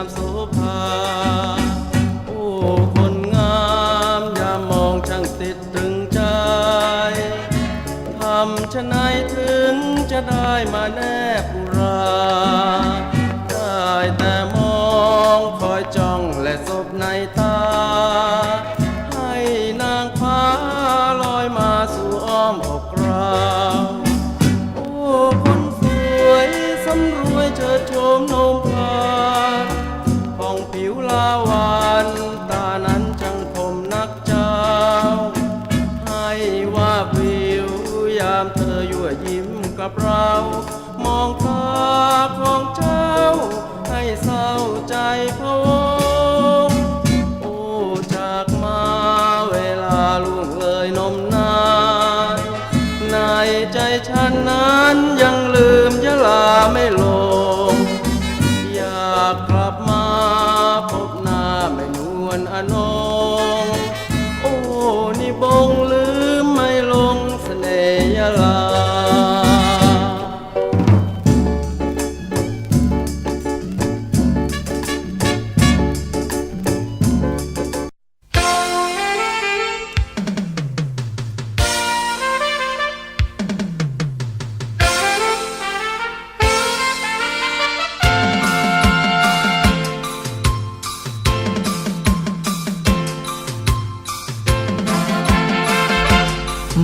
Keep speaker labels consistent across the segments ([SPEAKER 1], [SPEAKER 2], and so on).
[SPEAKER 1] ามโสภา โอ้ คนงามอย่ามองช่างติดถึงใจ ทำชะนายถึงจะได้มาแนบอุรา กับเรา มองตาของเจ้า ให้เศร้าใจพะวงโอ้จากมาเวลาล่วงเลยนมนานในใจฉันนั้นยังลืมยะลาไม่ลง อยาก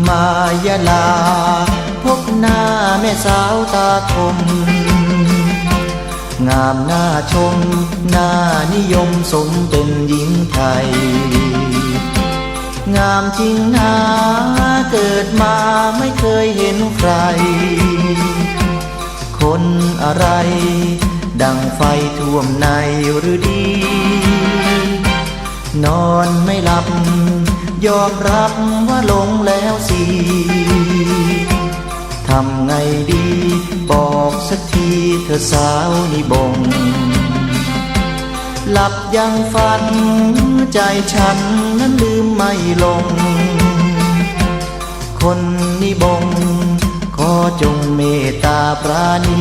[SPEAKER 1] มายา
[SPEAKER 2] ลา พบหน้าแม่สาวตาคม งามหน้าชม หน้านิยมสมเป็นหญิงไทย งามจริงหาเกิดมาไม่เคยเห็นใคร คนอะไร ดังไฟท่วมในหรือดี นอนไม่หลับ ยอมรับว่าลงแล้วสิทำไงดี บอกสักทีเธอสาวนิบง หลับยังฝัน ใจฉันนั้นลืมไม่ลง คนนิบง ขอจงเมตตาปราณี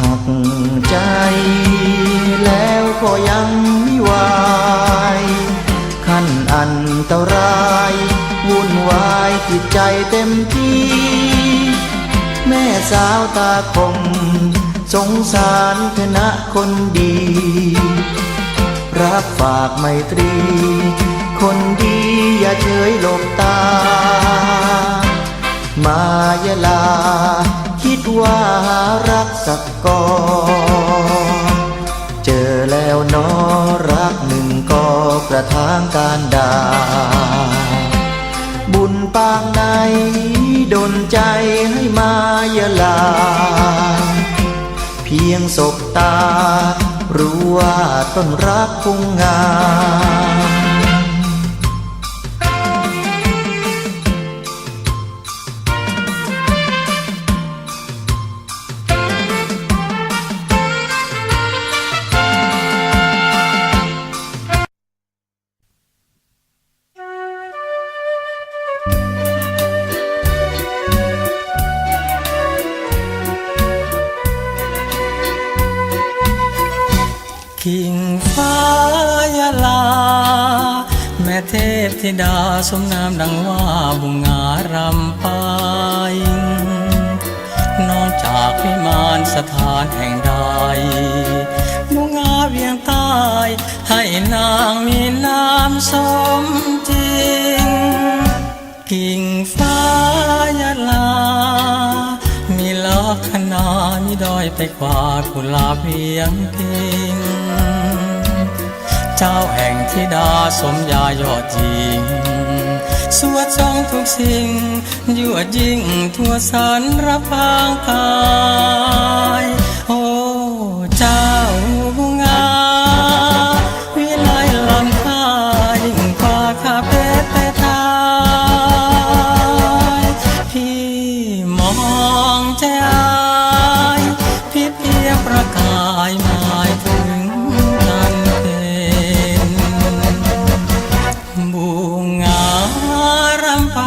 [SPEAKER 2] หักใจแล้วก็ยัง ใจเต็มที่ แม่สาวตาคม สงสารเธอนะคนดี รับฝากไมตรี คนดีอย่าเฉยหลบตา มายาลา คิดว่ารักสักก่อนเจอแล้วนอรักหนึ่งก็กระทางการดา นใจให้มายาลา เพียงศบตา รู้ว่าต้นรักคงงาม
[SPEAKER 3] กิ่งฟ้ายาลา แม่เทพธิดาสมนามดังว่าบุงารำไปนอกจากวิมานสถานแห่งใดบุงาเวียงใต้ให้นางมีน้ำสมจริง กิ่งฟ้ายาลา ลักษณะมีดอยไปกว่ากุหลาบเวียงพิง เจ้าแห่งทิดาสมยายอดยิง สวดทรงทุกสิ่งยั่วยิ่งทั่วสารรพางกาย งประกายหมายถึงกันเป็นบูงารำไป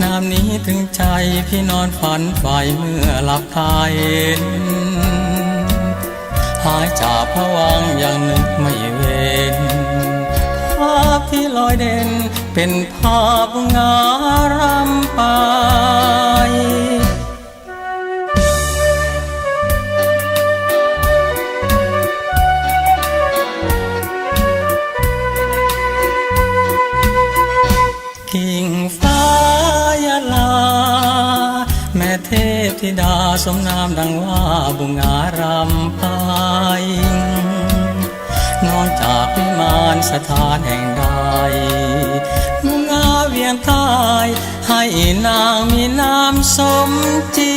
[SPEAKER 3] นามนี้ถึงใจพี่นอนฝันไฟเมื่อหลับตาเห็นหายจากผวังอย่างนึกไม่เว้นภาพที่ลอยเด่นเป็นภาพงารำไป ทิ้งฟ้ายาลา แม่เทพธิดาสมนามดังว่าบุงอารำไปนอนจากวิมานสถานแห่งใดงาเวียงกาย ให้นางมีน้ำสมจี